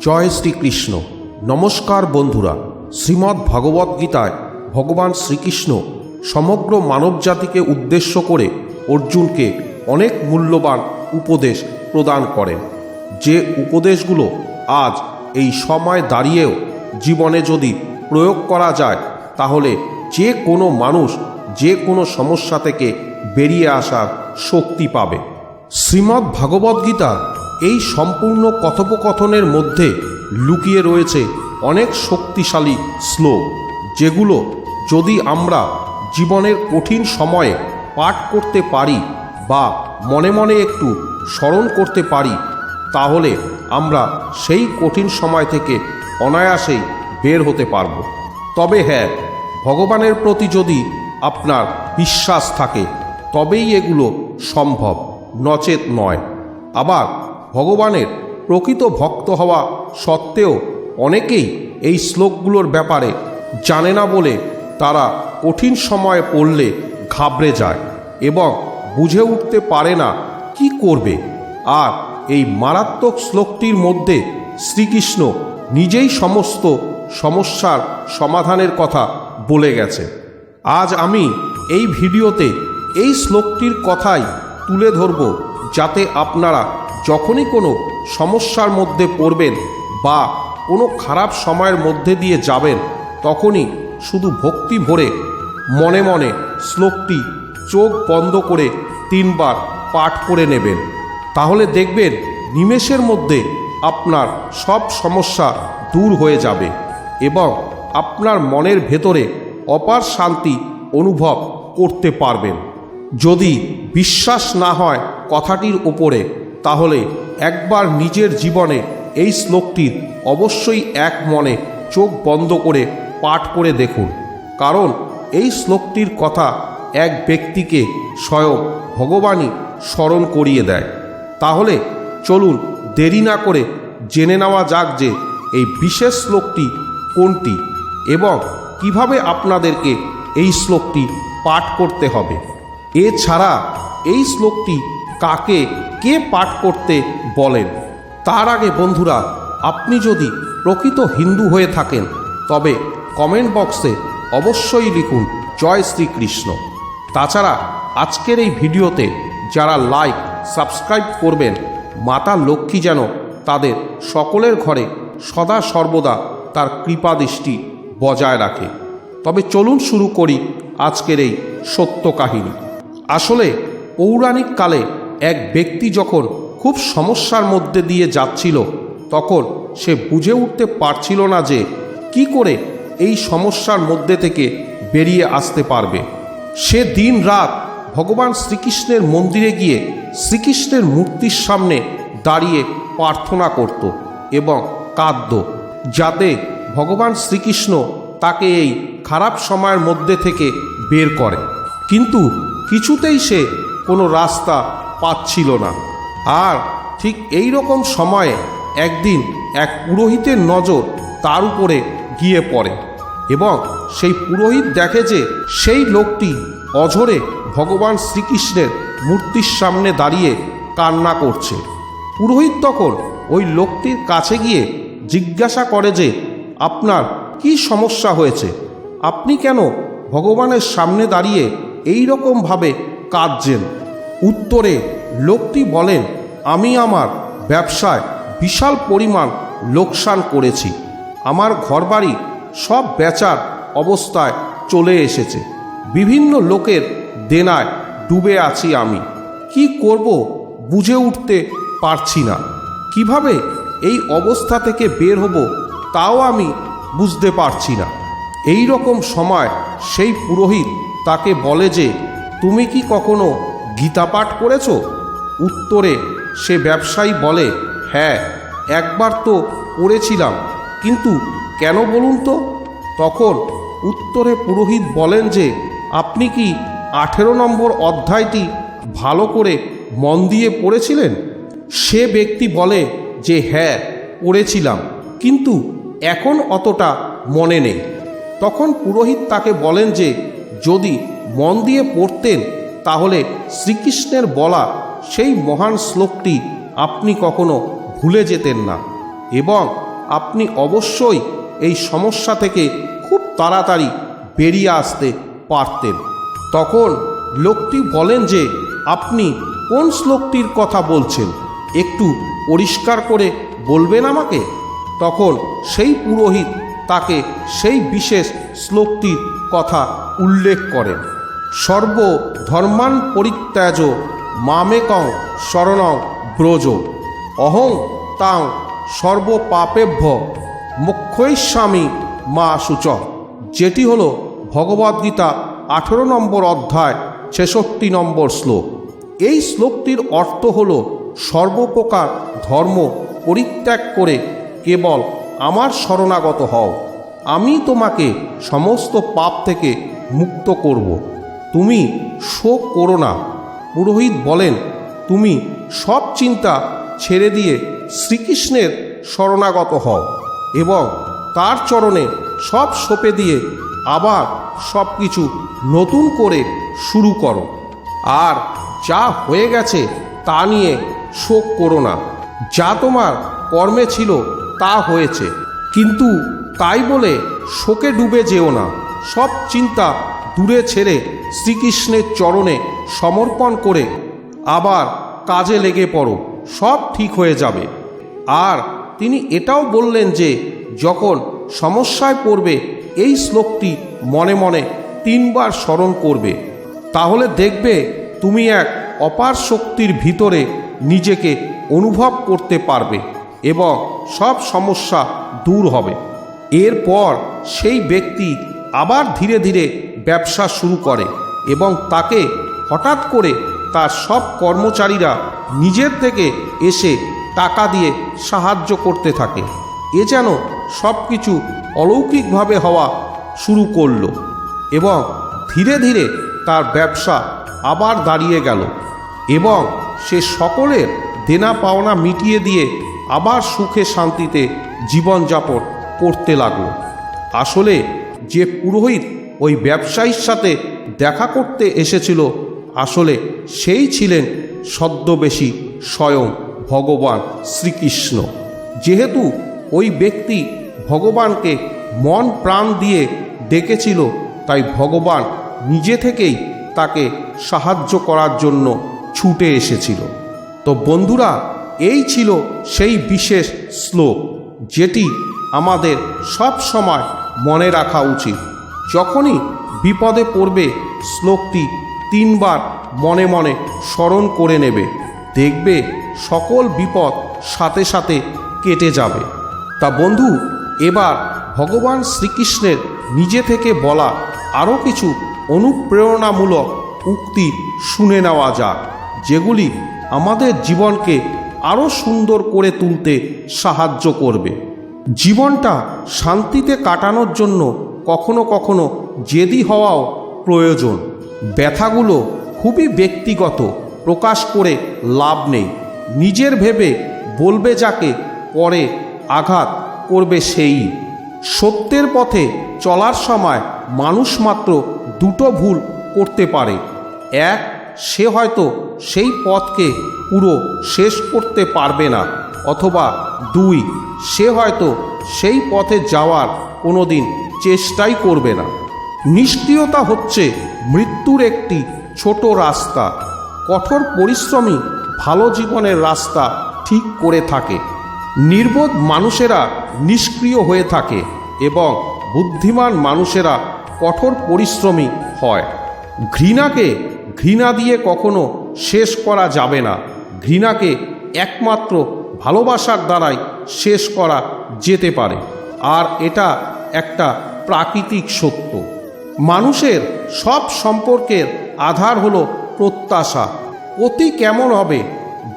জয় শ্রীকৃষ্ণ। নমস্কার বন্ধুরা, শ্রীমদ্ ভগবদ্ গীতায় ভগবান শ্রীকৃষ্ণ সমগ্র মানবজাতিকে উদ্দেশ্য করে অর্জুনকে অনেক মূল্যবান উপদেশ প্রদান করেন। যে উপদেশগুলো আজ এই সময় দাঁড়িয়েও জীবনে যদি প্রয়োগ করা যায়, তাহলে যে কোনো মানুষ যে কোনো সমস্যা থেকে বেরিয়ে আসার শক্তি পাবে। শ্রীমদ্ ভাগবদ্গীতা এই সম্পূর্ণ কথোপকথনের মধ্যে লুকিয়ে রয়েছে অনেক শক্তিশালী শ্লোক, যেগুলো যদি আমরা জীবনের কঠিন সময়ে পাঠ করতে পারি বা মনে মনে একটু স্মরণ করতে পারি, তাহলে আমরা সেই কঠিন সময় থেকে অনায়াসেই বের হতে পারব। তবে হ্যাঁ ভগবানের প্রতি যদি আপনার বিশ্বাস থাকে, তবেই এগুলো সম্ভব, নচেত নয়। আবার ভগবানের প্রকৃত ভক্ত হওয়া সত্ত্বেও অনেকেই এই শ্লোকগুলোর ব্যাপারে জানে না বলে তারা কঠিন সময়ে পড়লে ঘাবড়ে যায় এবং বুঝে উঠতে পারে না কি করবে। আর এই মারাত্মক শ্লোকটির মধ্যে শ্রীকৃষ্ণ নিজেই সমস্ত সমস্যার সমাধানের কথা বলে গেছে। আজ আমি এই ভিডিওতে এই শ্লোকটির কথাই তুলে ধরব যাতে আপনারা যখনই কোনো সমস্যার মধ্যে পড়বেন বা কোনো খারাপ সময়ের মধ্যে দিয়ে যাবেন, তখনই শুধু ভক্তি ভরে মনে মনে শ্লোকটি চোখ বন্ধ করে তিনবার পাঠ করে নেবেন। তাহলে দেখবেন নিমেষের মধ্যে আপনার সব সমস্যা দূর হয়ে যাবে এবং আপনার মনের ভেতরে অপার শান্তি অনুভব করতে পারবেন। যদি বিশ্বাস না হয় কথাটির ওপরে তাহলে একবার নিজের জীবনে এই শ্লোকটির অবশ্যই এক মনে চোখ বন্ধ করে পাঠ করে দেখুন। কারণ এই শ্লোকটির কথা এক ব্যক্তিকে স্বয়ং ভগবানই স্মরণ করিয়ে দেয়। তাহলে চলুন দেরি না করে জেনে নেওয়া যাক যে এই বিশেষ শ্লোকটি কোনটি এবং কীভাবে আপনাদেরকে এই শ্লোকটি পাঠ করতে হবে। এছাড়া এই শ্লোকটি কাকে কে পাঠ করতে বলেন? তার আগে বন্ধুরা, আপনি যদি প্রকৃত হিন্দু হয়ে থাকেন, তবে কমেন্ট বক্সে অবশ্যই লিখুন, জয় শ্রীকৃষ্ণ। তাছাড়া আজকের এই ভিডিওতে যারা লাইক সাবস্ক্রাইব করবেন, মাতা লক্ষ্মী যেন তাদের সকলের ঘরে সদা সর্বদা তার কৃপা দৃষ্টি বজায় রাখে। তবে চলুন শুরু করি আজকের এই সত্য কাহিনী। আসলে পৌরাণিক কালে এক ব্যক্তি যখন খুব সমস্যার মধ্যে দিয়ে যাচ্ছিল, তখন সে বুঝে উঠতে পারছিল না যে কি করে এই সমস্যার মধ্যে থেকে বেরিয়ে আসতে পারবে। সে দিন রাত ভগবান শ্রীকৃষ্ণের মন্দিরে গিয়ে শ্রীকৃষ্ণের মূর্তির সামনে দাঁড়িয়ে প্রার্থনা করত এবং কাঁদত, যাতে ভগবান শ্রীকৃষ্ণ তাকে এই খারাপ সময়ের মধ্যে থেকে বের করে। কিন্তু কিছুতেই সে কোনো রাস্তা পাচ্ছিল না। আর ঠিক এই রকম সময়ে একদিন এক পুরোহিতের নজর তার উপরে গিয়ে পড়ে এবং সেই পুরোহিত দেখে যে সেই লোকটি অঝরে ভগবান শ্রীকৃষ্ণের মূর্তির সামনে দাঁড়িয়ে কান্না করছে। পুরোহিত তখন ওই লোকটির কাছে গিয়ে জিজ্ঞাসা করে যে, আপনার কি সমস্যা হয়েছে? আপনি কেন ভগবানের সামনে দাঁড়িয়ে এই রকমভাবে কাঁদছেন? উত্তরে লোকটি বলেন, আমি আমার ব্যবসায় বিশাল পরিমাণ লোকসান করেছি। আমার ঘরবাড়ি সব বেচার অবস্থায় চলে এসেছে। বিভিন্ন লোকের দেনায় ডুবে আছি আমি। কি করব বুঝে উঠতে পারছি না। কীভাবে এই অবস্থা থেকে বের হব তাও আমি বুঝতে পারছি না। এই রকম সময় সেই পুরোহিত তাকে বলে যে, তুমি কি কখনো গীতা পাঠ করেছ? উত্তরে, সে ব্যবসায়ী বলে হ্যাঁ একবার তো পড়েছিলাম, কিন্তু কেন বলুন তো? তখন উত্তরে পুরোহিত বলেন যে, আপনি কি আঠেরো নম্বর অধ্যায়টি ভালো করে মন দিয়ে পড়েছিলেন? সে ব্যক্তি বলে যে হ্যাঁ পড়েছিলাম, কিন্তু এখন অতটা মনে নেই। তখন পুরোহিত তাকে বলেন যে, যদি মন দিয়ে পড়তেন তাহলে শ্রীকৃষ্ণের বলা সেই মহান শ্লোকটি আপনি কখনো ভুলে যেতেন না এবং আপনি অবশ্যই এই সমস্যা থেকে খুব তাড়াতাড়ি বেরিয়ে আসতে পারতেন। তখন লোকটি বলেন যে, আপনি কোন শ্লোকটির কথা বলছেন? একটু পরিষ্কার করে বলবেন আমাকে? তখন সেই পুরোহিত তাকে সেই বিশেষ শ্লোকটির কথা উল্লেখ করেন। সর্ব ধর্মান পরিত্যাজ মামেকং শরণং ব্রজ। অহং তাং সর্বপাপেভ্য মুখ্যৈস্বামী মা সূচ। যেটি হল ভগবদ্গীতা আঠেরো নম্বর অধ্যায়, ছেষট্টি নম্বর শ্লোক। এই শ্লোকটির অর্থ হল সর্বপ্রকার ধর্ম পরিত্যাগ করে কেবল আমার শরণাগত হও। আমি তোমাকে সমস্ত পাপ থেকে মুক্ত করব। তুমি শোক করো না। পুরোহিত বলেন, তুমি সব চিন্তা ছেড়ে দিয়ে শ্রীকৃষ্ণের শরণাগত হও এবং তার চরণে সব সঁপে দিয়ে আবার সব কিছু নতুন করে শুরু করো। আর যা হয়ে গেছে তা নিয়ে শোক করো না। যা তোমার কর্মে ছিল তা হয়েছে। কিন্তু তাই বলে শোকে ডুবে যেও না। সব চিন্তা দূরে ছেড়ে শ্রীকৃষ্ণের চরণে সমর্পণ করে আবার কাজে লেগে পড়ো, সব ঠিক হয়ে যাবে। আর তিনি এটাও বললেন যে, যখন সমস্যায় পড়বে, এই শ্লোকটি মনে মনে তিনবার স্মরণ করবে। তাহলে দেখবে তুমি এক অপার শক্তির ভিতরে নিজেকে অনুভব করতে পারবে এবং সব সমস্যা দূর হবে। এরপর সেই ব্যক্তি আবার ধীরে ধীরে ব্যবসা শুরু করে এবং তাকে হঠাৎ করে তার সব কর্মচারীরা নিজের থেকে এসে টাকা দিয়ে সাহায্য করতে থাকে। এ যেন সব কিছু অলৌকিকভাবে হওয়া শুরু করল এবং ধীরে ধীরে তার ব্যবসা আবার দাঁড়িয়ে গেল এবং সে সকলের দেনা পাওনা মিটিয়ে দিয়ে আবার সুখে শান্তিতে জীবনযাপন করতে লাগল। আসলে যে পুরোহিত ওই ব্যবসায়ীর সাথে দেখা করতে এসেছিল। আসলে সেই ছিলেন ছদ্মবেশী স্বয়ং ভগবান শ্রীকৃষ্ণ। যেহেতু ওই ব্যক্তি ভগবানকে মন প্রাণ দিয়ে ডেকেছিল, তাই ভগবান নিজে থেকেই তাকে সাহায্য করার জন্য ছুটে এসেছিল। তো বন্ধুরা, এই ছিল সেই বিশেষ শ্লোক, যেটি আমাদের সব সময় মনে রাখা উচিত। যখনই বিপদে পড়বে, শ্লোকটি তিনবার মনে মনে স্মরণ করে নেবে। দেখবে সকল বিপদ সাথে সাথে কেটে যাবে। তা বন্ধু, এবার ভগবান শ্রীকৃষ্ণের নিজে থেকে বলা আরও কিছু অনুপ্রেরণামূলক উক্তি শুনে নেওয়া যাক, যেগুলি আমাদের জীবনকে আরও সুন্দর করে তুলতে সাহায্য করবে। জীবনটা শান্তিতে কাটানোর জন্য কখনো কখনো জেদি হওয়াও প্রয়োজন। ব্যথাগুলো খুবই ব্যক্তিগত, প্রকাশ করে লাভ নেই। নিজের ভেবে বলবে যাকে, পরে আঘাত করবে সেই। সত্যের পথে চলার সময় মানুষ মাত্র দুটো ভুল করতে পারে। এক, সে হয়তো সেই পথকে পুরো শেষ করতে পারবে না। অথবা দুই, সে হয়তো সেই পথে যাওয়ার কোনো দিন চেষ্টাই করবে না। নিষ্ক্রিয়তা হচ্ছে মৃত্যুর একটি ছোট রাস্তা। কঠোর পরিশ্রমী ভালো জীবনের রাস্তা ঠিক করে থাকে। নির্বোধ মানুষেরা নিষ্ক্রিয় হয়ে থাকে এবং বুদ্ধিমান মানুষেরা কঠোর পরিশ্রমী হয়। ঘৃণাকে ঘৃণা দিয়ে কখনো শেষ করা যাবে না। ঘৃণাকে একমাত্র ভালোবাসার দ্বারাই শেষ করা যেতে পারে। আর এটা একটা প্রাকৃতিক সত্য। মানুষের সব সম্পর্কের আধার হলো প্রত্যাশা। অতি কেমন হবে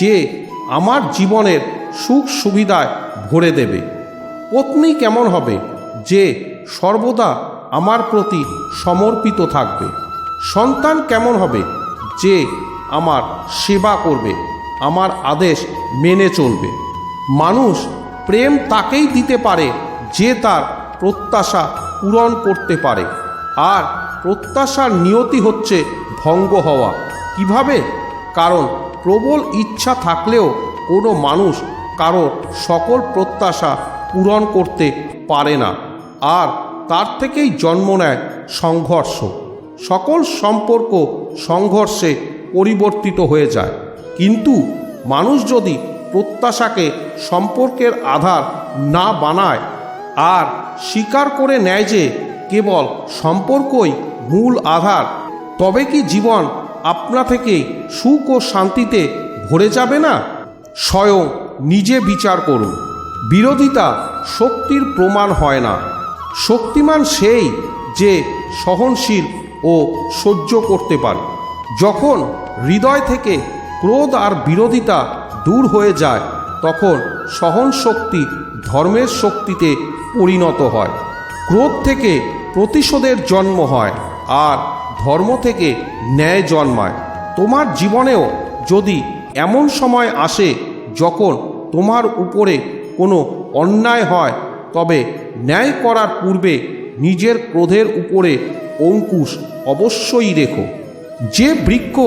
যে আমার জীবনের সুখ সুবিধায় ভরে দেবে। পত্নী কেমন হবে যে সর্বদা আমার প্রতি সমর্পিত থাকবে। সন্তান কেমন হবে যে আমার সেবা করবে, আমার আদেশ মেনে চলবে। মানুষ প্রেম তাকেই দিতে পারে যে তার প্রত্যাশা পূরণ করতে পারে। আর প্রত্যাশার নিয়তি হচ্ছে ভঙ্গ হওয়া। কীভাবে? কারণ প্রবল ইচ্ছা থাকলেও কোনো মানুষ কারও সকল প্রত্যাশা পূরণ করতে পারে না। আর তার থেকেই জন্ম নেয় সংঘর্ষ। সকল সম্পর্ক সংঘর্ষে পরিবর্তিত হয়ে যায়। কিন্তু মানুষ যদি প্রত্যাশাকে সম্পর্কের আধার না বানায় আর স্বীকার করে নেয় যে কেবল সম্পর্কই মূল আধার, তবে কি জীবন আপনা থেকেই সুখ ও শান্তিতে ভরে যাবে না? স্বয়ং নিজে বিচার করুন। বিরোধিতা শক্তির প্রমাণ হয় না। শক্তিমান সেই যে সহনশীল ও সহ্য করতে পারে। যখন হৃদয় থেকে ক্রোধ আর বিরোধিতা দূর হয়ে যায়, তখন সহন শক্তি ধর্মের শক্তিতে পরিণত হয়। ক্রোধ থেকে প্রতিশোধের জন্ম হয় আর ধর্ম থেকে ন্যায় জন্মায়। তোমার জীবনেও যদি এমন সময় আসে যখন তোমার উপরে কোনো অন্যায় হয়, তবে ন্যায় করার পূর্বে নিজের ক্রোধের উপরে অঙ্কুশ অবশ্যই রেখো। যে বৃক্ষ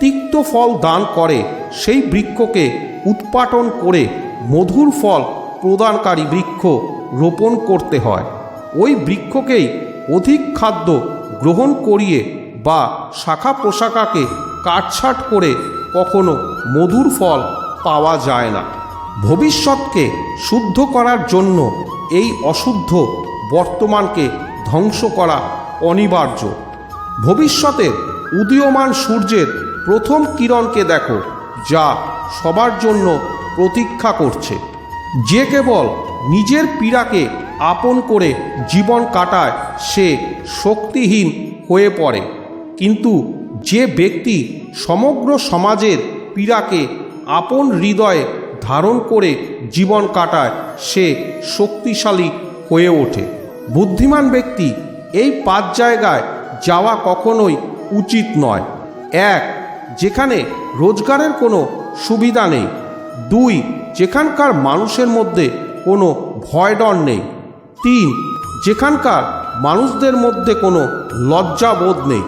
তিক্ত ফল দান করে, সেই বৃক্ষকে উৎপাটন করে মধুর ফল প্রদানকারী বৃক্ষ রোপণ করতে হয়। ওই বৃক্ষকেই অধিক খাদ্য গ্রহণ করিয়ে বা শাখা পোশাকাকে কাটছাট করে কখনো মধুর ফল পাওয়া যায় না। ভবিষ্যৎকে শুদ্ধ করার জন্য এই অশুদ্ধ বর্তমানকে ধ্বংস করা অনিবার্য। ভবিষ্যতের উদীয়মান সূর্যের প্রথম কিরণকে দেখো, যা সবার জন্য প্রতীক্ষা করছে। যে কেবল নিজের পীড়াকে আপন করে জীবন কাটায়, সে শক্তিহীন হয়ে পড়ে। কিন্তু যে ব্যক্তি সমগ্র সমাজের পীড়াকে আপন হৃদয়ে ধারণ করে জীবন কাটায়, সে শক্তিশালী হয়ে ওঠে। বুদ্ধিমান ব্যক্তি এই পাঁচ জায়গায় যাওয়া কখনোই উচিত নয়। এক, যেখানে রোজগারের কোনো সুবিধা নেই। দুই, যেখানকার মানুষের মধ্যে কোনো ভয় ডর নেই। তিন, যেখানকার মানুষদের মধ্যে কোনো লজ্জাবোধ নেই।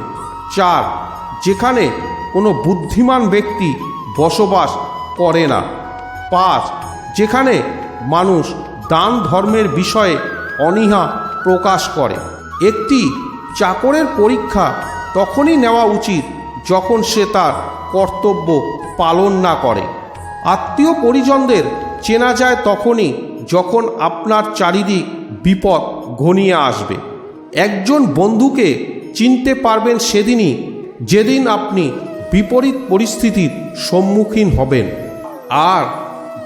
চার, যেখানে কোনো বুদ্ধিমান ব্যক্তি বসবাস করে না। পাঁচ, যেখানে মানুষ দান ধর্মের বিষয়ে অনীহা প্রকাশ করে। একটি, চাকরের পরীক্ষা তখনই নেওয়া উচিত যখন সে তার কর্তব্য পালন না করে। আত্মীয় পরিজনদের চেনা যায় তখনই যখন আপনার চারিদিক বিপদ ঘনিয়ে আসবে। একজন বন্ধুকে চিনতে পারবেন সেদিনই যেদিন আপনি বিপরীত পরিস্থিতির সম্মুখীন হবেন। আর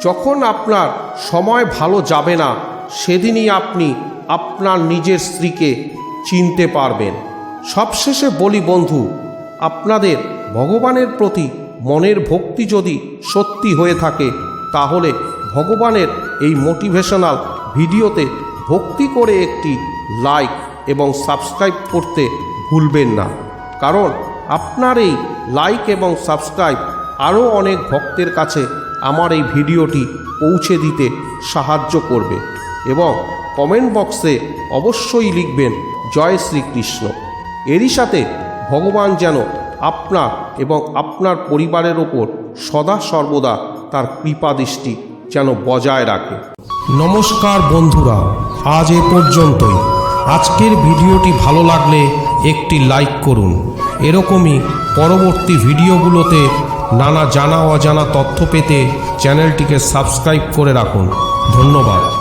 যখন আপনার সময় ভালো যাবে না, সেদিনই আপনি আপনার নিজের স্ত্রীকে চিনতে পারবেন। সবশেষে বলি বন্ধু, আপনাদের ভগবানের প্রতি মনের ভক্তি যদি সত্যি হয়ে থাকে, তাহলে ভগবানের এই মোটিভেশনাল ভিডিওতে ভক্তি করে একটি লাইক এবং সাবস্ক্রাইব করতে ভুলবেন না। কারণ আপনার এই লাইক এবং সাবস্ক্রাইব আরও অনেক ভক্তের কাছে আমার এই ভিডিওটি পৌঁছে দিতে সাহায্য করবে এবং কমেন্ট বক্সে অবশ্যই লিখবেন, জয় শ্রীকৃষ্ণ। এরই সাথে ভগবান যেন আপনার এবং আপনার পরিবারের ওপর সদা সর্বদা তার কৃপা দৃষ্টি যেন বজায় রাখে। নমস্কার বন্ধুরা, আজ এ পর্যন্তই। আজকের ভিডিওটি ভালো লাগলে একটি লাইক করুন। এরকমই পরবর্তী ভিডিওগুলোতে নানা জানা অজানা তথ্য পেতে চ্যানেলটিকে সাবস্ক্রাইব করে রাখুন। ধন্যবাদ।